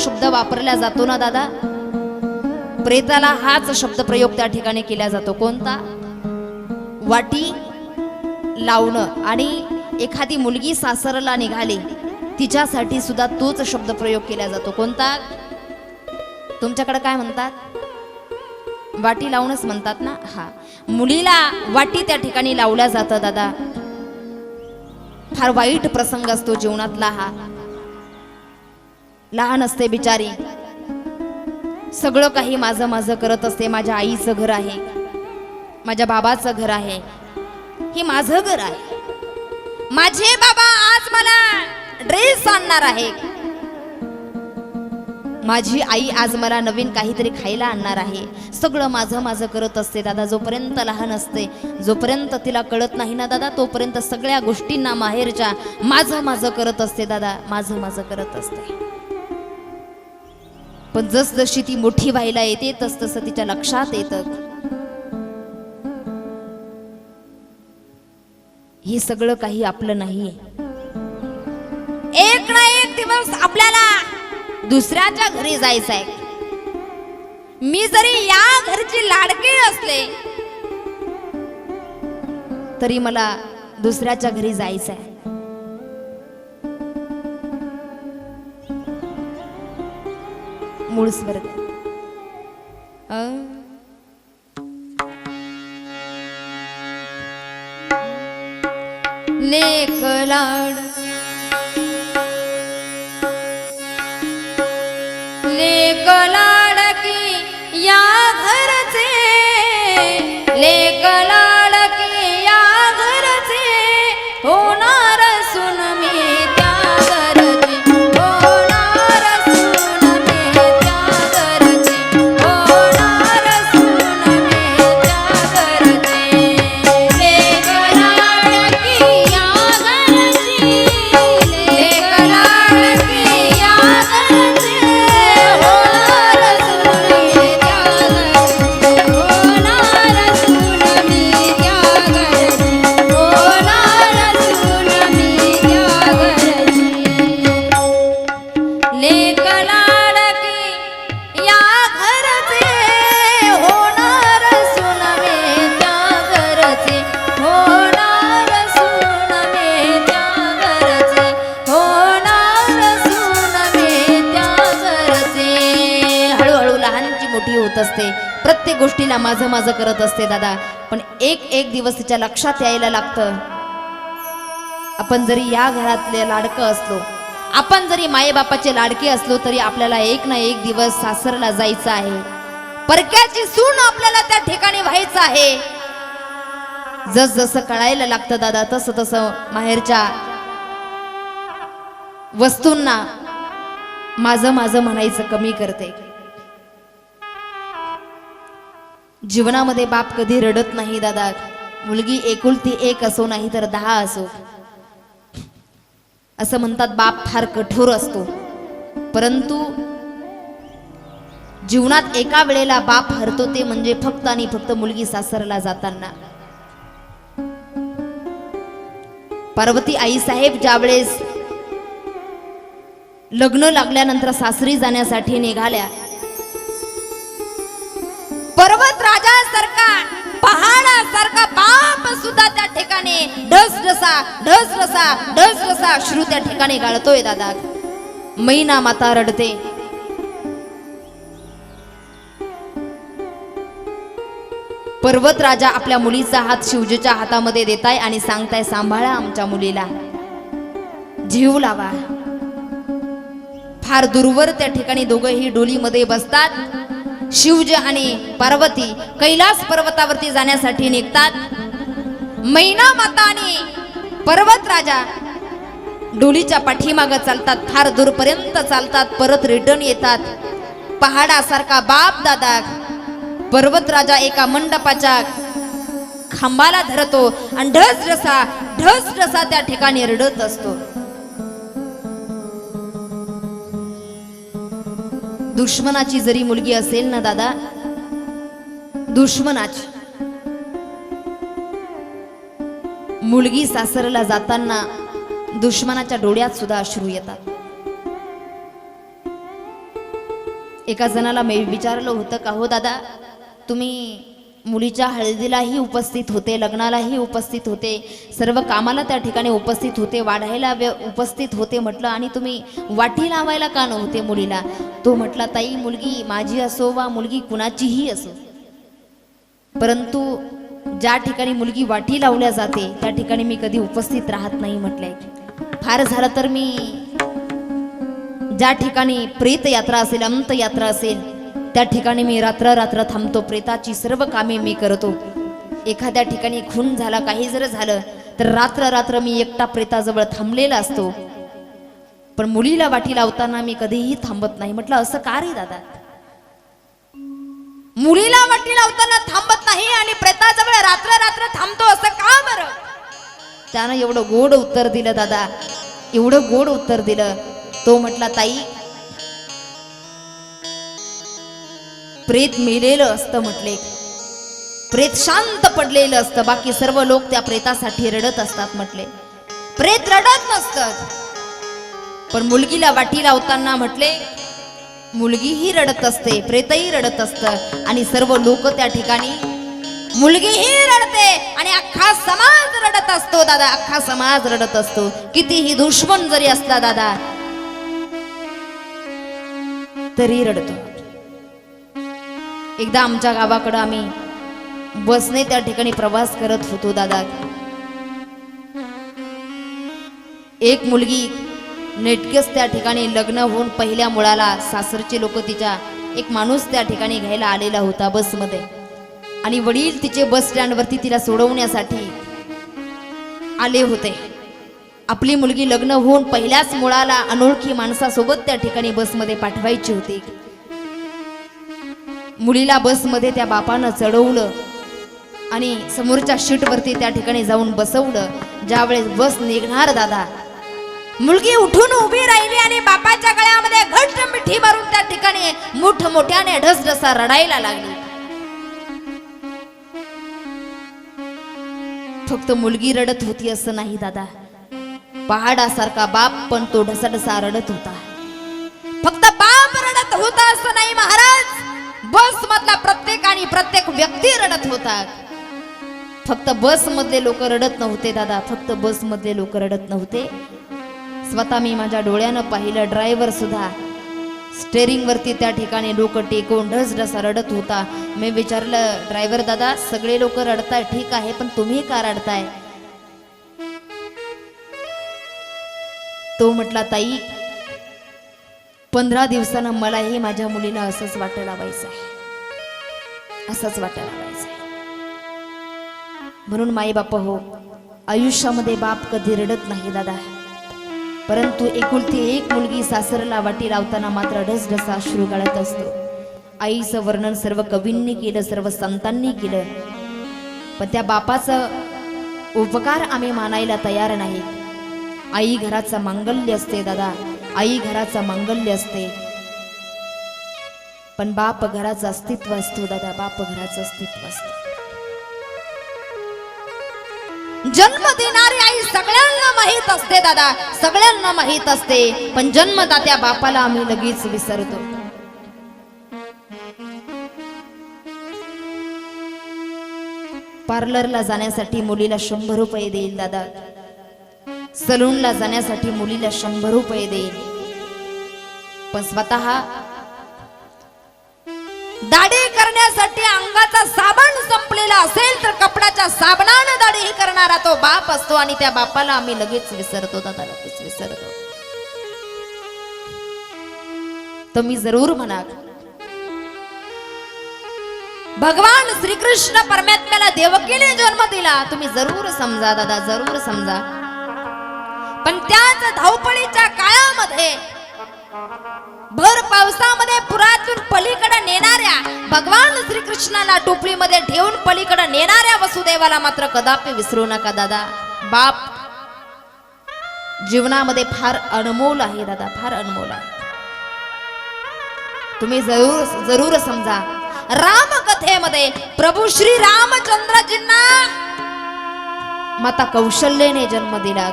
शब्द वापरला जातो ना दादा? प्रेताला हाच शब्द प्रयोग त्या ठिकाणी केला जातो. कोणता? वाटी लावणं. आणि एखादी मुलगी सासरला निघाली तिच्यासाठी सुद्धा तोच शब्द प्रयोग केला जातो. कोणता? तुमच्याकडे काय म्हणतात? वाटी लावणंच म्हणतात ना? हा. मुलीला वाटी त्या ठिकाणी लावल्या जातं दादा. फार वाईट प्रसंग असतो जीवनातला हा. लहान असते बिचारी. सगळं काही माझं माझं करत असते. माझ्या आईचं घर आहे. माझ्या बाबाचं घर आहे. हे माझं घर आहे. माझे बाबा आज मला ड्रेस आणणार आहे. माझी आई आज मला नवीन काहीतरी खायला आणणार आहे. सगळं माझं माझं करत असते. दादा जोपर्यंत लहान असते जोपर्यंत तिला कळत नाही ना दादा तोपर्यंत सगळ्या गोष्टींना माहेरच्या माझं माझं करत असते दादा. माझं माझं करत असते. पण जसजशी ती मोठी व्हायला येते तस तसं तिच्या लक्षात येतं. हे सगळं काही आपलं नाही एक ना एक दिवस आपल्याला दुसऱ्याच्या घरी जायचं आहे मी जरी या घरची लाडकी असले तरी मला दुसऱ्याच्या घरी जायचं आहे ಮೂಡಿಸ್ಬರುತ್ತೆ ಲೇಖಲಾಡು ಲೇಖಲ माझं करत असते दादा. पण एक एक दिवस तिच्या लक्षात यायला लागतं. आपण जरी या घरातले लाडकं असलो आपण जरी मायबापाचे लाडके असलो तरी आपल्याला एक ना एक दिवस सासरला जायचं आहे. परक्याची सून आपल्याला त्या ठिकाणी व्हायचं आहे. जस जसं कळायला लागतं दादा तसं तसं माहेरच्या वस्तूंना माझं माझं म्हणायचं कमी करते. जीवनामध्ये बाप कधी रडत नाही दादा. मुलगी एकुलती एक असो नाही तर दहा असो. असं म्हणतात बाप फार कठोर असतो. परंतु जीवनात एका वेळेला बाप हरतो ते म्हणजे फक्त आणि फक्त मुलगी सासरला जाताना. पार्वती आई साहेब ज्यावेळेस लग्न लागल्यानंतर सासरी जाण्यासाठी निघाल्या आपण सुद्धा त्या ठिकाणी ढस ढसा ढस ढसा ढस ढसा श्रू त्या ठिकाणी गाळतोय दादा. मैना माता रडते. पर्वत राजा आपल्या मुलीचा हात शिवजीच्या हातामध्ये देताय आणि सांगताय सांभाळा आमच्या मुलीला. जीव लावा. फार दूरवर त्या ठिकाणी दोघंही डोलीमध्ये बसतात. शिवजी आणि पार्वती कैलास पर्वतावरती जाण्यासाठी निघतात. मैना माता आणि पर्वत राजा डोलीच्या पाठीमागं चालतात फार दूरपर्यंत चालतात परत रिटर्न येतात. पहाडासारखा बाप दादा पर्वत राजा एका मंडपाच्या खांबाला धरतो आणि ढस ढसा ढस ढसा त्या ठिकाणी रडत असतो. दुश्मनाची जरी मुलगी असेल ना दादा दुश्मनाची मुलगी सासरला जाताना दुश्मनाच्या डोळ्यात सुद्धा अश्रू येतात. एका जणाला मी विचारलं होतं का हो दादा तुम्ही मुलीच्या हळदीलाही उपस्थित होते लग्नालाही उपस्थित होते सर्व कामाला त्या ठिकाणी उपस्थित होते वाढायला व्य उपस्थित होते म्हटलं आणि तुम्ही वाटी लावायला का नव्हते मुलीला? तो म्हटला ताई मुलगी माझी असो वा मुलगी कुणाचीही असो परंतु ज्या ठिकाणी मुलगी वाटी लावल्या जाते त्या ठिकाणी मी कधी उपस्थित राहत नाही म्हटलंय. फार झालं तर मी ज्या ठिकाणी प्रेत यात्रा असेल अंत यात्रा असेल त्या ठिकाणी मी रात्र रात्र थांबतो. प्रेताची सर्व कामे मी करतो. एखाद्या ठिकाणी खून झाला काही जर झालं तर रात्र रात्र मी एकटा प्रेताजवळ थांबलेला असतो. पण मुलीला वाटी लावताना मी कधीही थांबत नाही. म्हटलं असं का रे दादा? मुलीला वाटी लावताना थांबत नाही आणि प्रेताजवळ रात्र रात्र थांबतो असं का बरं? त्यानं एवढं गोड उत्तर दिलं दादा. एवढं गोड उत्तर दिलं. तो म्हटला ताई प्रेत मेलेलं असतं म्हटले. प्रेत शांत पडलेलं असतं. बाकी सर्व लोक त्या प्रेतासाठी रडत असतात म्हटले. प्रेत रडत नसतं. पण मुलगीला वाटी लावताना म्हटले मुलगीही रडत असते प्रेतही रडत असतं. आणि सर्व लोक त्या ठिकाणी मुलगीही रडते आणि अख्खा समाज रडत असतो दादा. अख्खा समाज रडत असतो. कितीही दुश्मन जरी असला दादा तरी रडतो. एकदा आमच्या गावाकडं आम्ही बसने त्या ठिकाणी प्रवास करत होतो दादा. एक मुलगी नेटकेच त्या ठिकाणी लग्न होऊन पहिल्या मुळाला सासरचे लोक तिच्या एक माणूस त्या ठिकाणी घ्यायला आलेला होता बसमध्ये. आणि वडील तिचे बस स्टँडवरती तिला सोडवण्यासाठी आले होते. आपली मुलगी लग्न होऊन पहिल्याच मुळाला अनोळखी माणसासोबत त्या ठिकाणी बसमध्ये पाठवायची होती. मुलीला बसमध्ये त्या बापानं चढवलं आणि समोरच्या शीटवरती त्या ठिकाणी जाऊन बसवलं. ज्यावेळेस बस निघणार दादा मुलगी उठून उभी राहिली आणि बापाच्या गळ्यामध्ये घट्ट मिठी मारून त्या ठिकाणी मोठ मोठ्याने ढसढसा रडायला लागली. फक्त मुलगी रडत होती असं नाही दादा. पहाडासारखा बाप पण तो ढसाढसा रडत होता. फक्त बाप रडत होता असं नाही महाराज. बस मधला प्रत्येक आणि प्रत्येक व्यक्ती रडत होता. फक्त बस मधले लोक रडत नव्हते दादा. फक्त बस मधले लोक रडत नव्हते. स्वतः मी माझ्या डोळ्यानं पाहिलं ड्रायव्हर सुद्धा. स्टेअरिंग वरती त्या ठिकाणी लोक टेकून ढस ढसा रडत होता. मी विचारलं ड्रायव्हर दादा सगळे लोक रडताय ठीक आहे पण तुम्ही का रडताय? तो म्हटला ताई पंधरा दिवसानं मलाही माझ्या मुलीला असंच वाटायला लावायचं आहे असंच वाटायला लावायचं आहे म्हणून माई बाप हो आयुष्यामध्ये बाप कधी रडत नाही दादा. परंतु एकुलती एक मुलगी सासरला वाटी लावताना मात्र ढसढसा अश्रू गाळत असतो. आईचं वर्णन सर्व कवींनी केलं सर्व संतांनी केलं. पण त्या बापाचं उपकार आम्ही मानायला तयार नाही. आई घराचं मांगल्य असते दादा आई घराचं मांगल्य असते. पण बाप घराचं अस्तित्व असतो दादा बाप घराचं अस्तित्व असतं. जन्म देणारी आई सगळ्यांना माहीत असते दादा. सगळ्यांना माहीत असते. पण जन्मदात्या बापाला आम्ही लगेच विसरतो. पार्लरला जाण्यासाठी मुलीला शंभर रुपये देईल दादा. सलूनला जाण्यासाठी मुलीला शंभर रुपये देईल. पण स्वतः दाढी करण्यासाठी अंगाचा साबण असेल तर कपड्याच्या साबणानं दाढी करणारा तो बाप असतो आणि त्या बापाला आम्ही लगेच विसरतो दादा लगेच विसरतो. तर मी जरूर म्हणा भगवान श्रीकृष्ण परमात्म्याला देवकीने जन्म दिला. तुम्ही जरूर समजा दादा जरूर समजा. पण त्याच धावपळीच्या काळामध्ये भर पावसामध्ये पुरातून पलीकडे नेणाऱ्या भगवान श्री कृष्णाला टोपलीमध्ये ठेवून पलीकडे नेणाऱ्या वसुदेवाला मात्र कदापि विसरू नका दादा. बाप जीवनामध्ये फार अनमोल आहे दादा फार अनमोल आहे. तुम्ही जरूर जरूर समजा रामकथेमध्ये प्रभू श्री रामचंद्रजींना माता कौशल्यने जन्म दिला.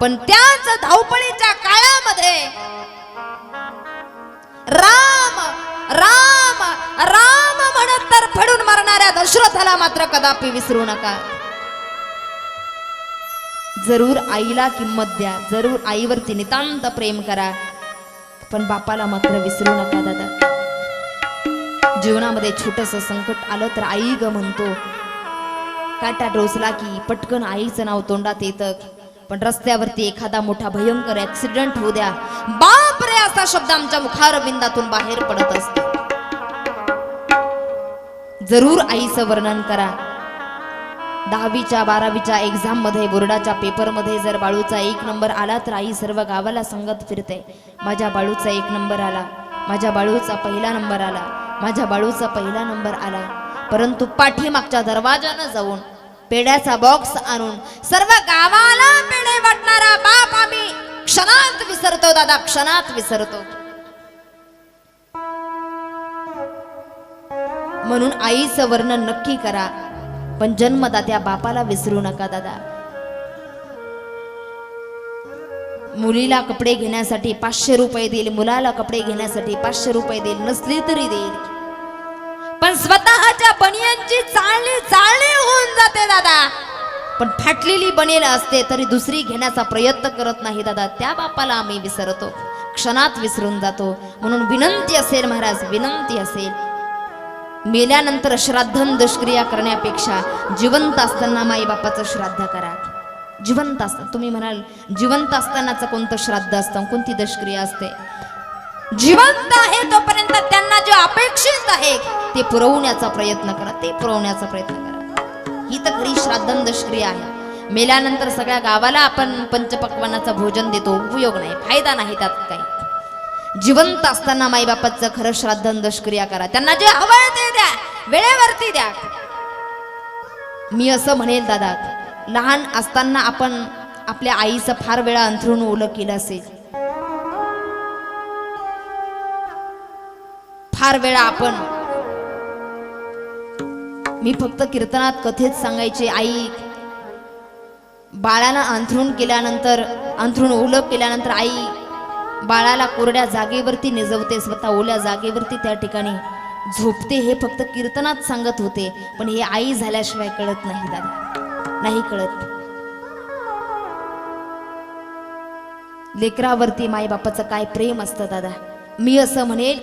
पण त्याच धावपळीच्या काळामध्ये दशरथाला मात्र कदापि विसरू नका. जरूर आईला किंमत द्या. जरूर आईवरती नितांत प्रेम करा. पण बापाला मात्र विसरू नका दादा. जीवनामध्ये छोटस संकट आलं तर आई ग म्हणतो. काटा डोसला की पटकन आईचं नाव तोंडात येतं. पण रस्त्यावरती एखादा मोठा भयंकर ऍक्सिडेंट होऊ द्या. बाप रे असा शब्द आमच्या मुखारविंदातून बाहेर पडत असतो. जरूर आईचं वर्णन करा. दहावीच्या बारावीच्या एक्झाममध्ये बोर्डाच्या पेपरमध्ये जर बाळूचा एक नंबर आला तर आई सर्व गावाला सांगत फिरते. माझ्या बाळूचा एक नंबर आला. माझ्या बाळूचा पहिला नंबर आला. माझ्या बाळूचा पहिला नंबर आला. परंतु पाठीमागच्या दरवाजानं जाऊन पेड्याचा बॉक्स आणून सर्व गावाला पेढे वाटणारा बाप आम्ही क्षणात विसरतो दादा क्षणात विसरतो. म्हणून आईचं वर्णन नक्की करा. पण जन्मदात्या बापाला विसरू नका दादा. मुलीला कपडे घेण्यासाठी पाचशे रुपये देईल मुलाला कपडे घेण्यासाठी पाचशे रुपये देईल नसले तरी देईल. पण स्वतःच्या बनियांची चाळणी चाळणी होऊन जाते दादा. पण फाटलेली बनेल असते तरी दुसरी घेण्याचा प्रयत्न करत नाही दादा. त्या बापाला आम्ही विसरतो. क्षणात विसरून जातो. म्हणून विनंती असेल महाराज विनंती असेल. मेल्यानंतर श्राद्धन दुष्क्रिया करण्यापेक्षा जिवंत असताना माईबापाचं श्राद्ध करा. जिवंत असताना तुम्ही म्हणाल जिवंत असतानाचं कोणतं श्राद्ध असतं? कोणती दुष्क्रिया असते? जिवंत आहे तोपर्यंत त्यांना जे अपेक्षित आहे ते पुरवण्याचा प्रयत्न करा ते पुरवण्याचा प्रयत्न करा. ही तर खरी श्राद्धन दुष्क्रिया आहे. मेल्यानंतर सगळ्या गावाला आपण पंचपक्वानाचं भोजन देतो उपयोग नाही फायदा नाही त्यात काही. जिवंत असताना माईबापाचं खरं श्राद्ध दशक्रिया करा. त्यांना जे हवं ते द्या. वेळेवरती द्या. मी असं म्हणेल दादा लहान असताना आपण आपल्या आईचं फार वेळा अंथरून ओलं केलं असेल. फार वेळा आपण मी फक्त कीर्तनात कथेत सांगायचे आई बाळानं अंथरून केल्यानंतर अंथरून ओलं केल्यानंतर आई बाळाला कोरड्या जागेवरती निजवते स्वतः ओल्या जागेवरती त्या ठिकाणी झोपते. हे फक्त कीर्तनात सांगत होते पण हे आई झाल्याशिवाय कळत नाही दादा. नाही कळत. लेकरावरती माईबापाचं काय प्रेम असतं दादा? मी असं म्हणेल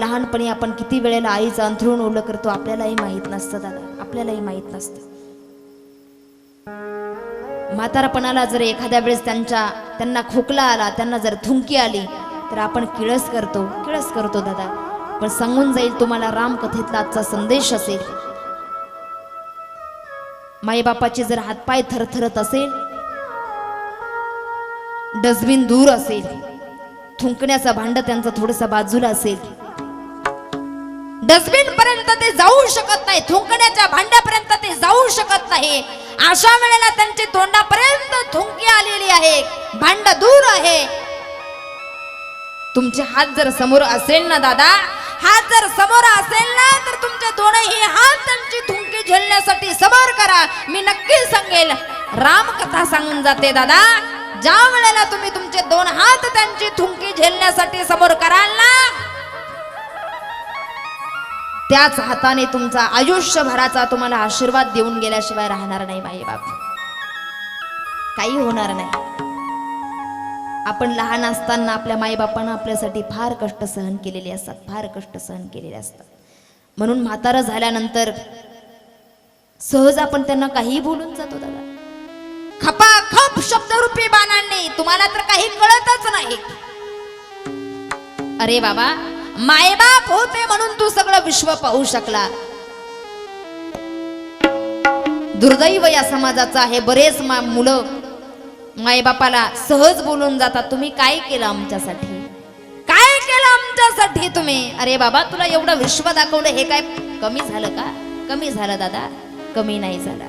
लहानपणी आपण किती वेळेला आईचं अंथरुण ओलं करतो आपल्यालाही माहीत नसतं दादा. आपल्यालाही माहीत नसतं. म्हातारपणाला जर एखाद्या वेळेस त्यांच्या त्यांना खोकला आला त्यांना जर थुंकी आली तर आपण किळस करतो. किळस करतो दादा. पण सांगून जाईल तुम्हाला रामकथेतला आजचा संदेश असेल. माईबापाचे जर हातपाय थरथरत असेल डस्टबिन दूर असेल थुंकण्याचा भांड त्यांचं थोडस बाजूला असेल डस्टबिन पर्यंत ते जाऊ शकत नाही थुंकण्याच्या भांड्यापर्यंत ते जाऊ शकत नाही. अशा वेळेला त्यांची तोंडापर्यंत थुंकी आलेली आहे. भांड दूर आहे. तुमचे हात जर समोर असेल ना दादा हात जर समोर असेल ना तर तुमचे दोनही हात त्यांची थुंकी झेलण्यासाठी समोर करा. मी नक्की सांगेल. रामकथा सांगून जाते दादा. ज्या वेळेला तुम्ही तुमचे दोन हात त्यांची थुंकी झेलण्यासाठी समोर कराल ना त्याच हाताने तुमचा आयुष्यभराचा तुम्हाला आशीर्वाद देऊन गेल्याशिवाय राहणार नाही माई बाप. काही होणार नाही. आपण लहान असताना आपल्या माईबापानं आपल्यासाठी फार कष्ट सहन केलेले असतात फार कष्ट सहन केलेले असतात. म्हणून म्हातारं झाल्यानंतर सहज आपण त्यांना काही बोलून जातो दादा. खपा खप शब्दरूपी बाणांनी तुम्हाला तर काही कळतच नाही. अरे बाबा मायबाप होते म्हणून तू सगळं विश्व पाहू शकला. दुर्दैव या समाजाचा आहे. बरेच मा- मुलं मायबापाला सहज बोलून जातात तुम्ही काय केलं आमच्यासाठी? काय केलं आमच्यासाठी तुम्ही? अरे बाबा तुला एवढं विश्व दाखवलं हे काय कमी झालं का? कमी झालं दादा कमी नाही झाला.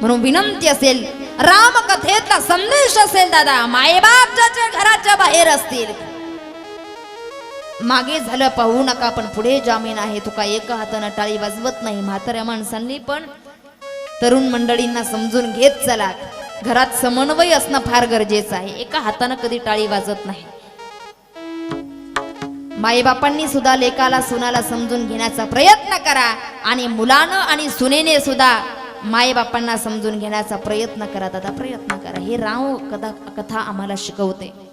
म्हणून विनंती असेल रामकथेतला संदेश असेल दादा मायबाप ज्याच्या घराच्या बाहेर असतील मागे झालं पाहू नका पण पुढे जामीन आहे. तुका एका हातानं टाळी वाजवत नाही म्हाताऱ्या माणसांनी पण. तरुण मंडळींना समजून घेत चला. घरात समन्वय असणं फार गरजेचं आहे. एका हातानं कधी टाळी वाजत नाही. माईबापांनी सुद्धा लेकाला सुनाला समजून घेण्याचा प्रयत्न करा. आणि मुलानं आणि सुनेने सुद्धा माईबापांना समजून घेण्याचा प्रयत्न करा. दादा प्रयत्न करा. हे राव कदा कथा आम्हाला शिकवते.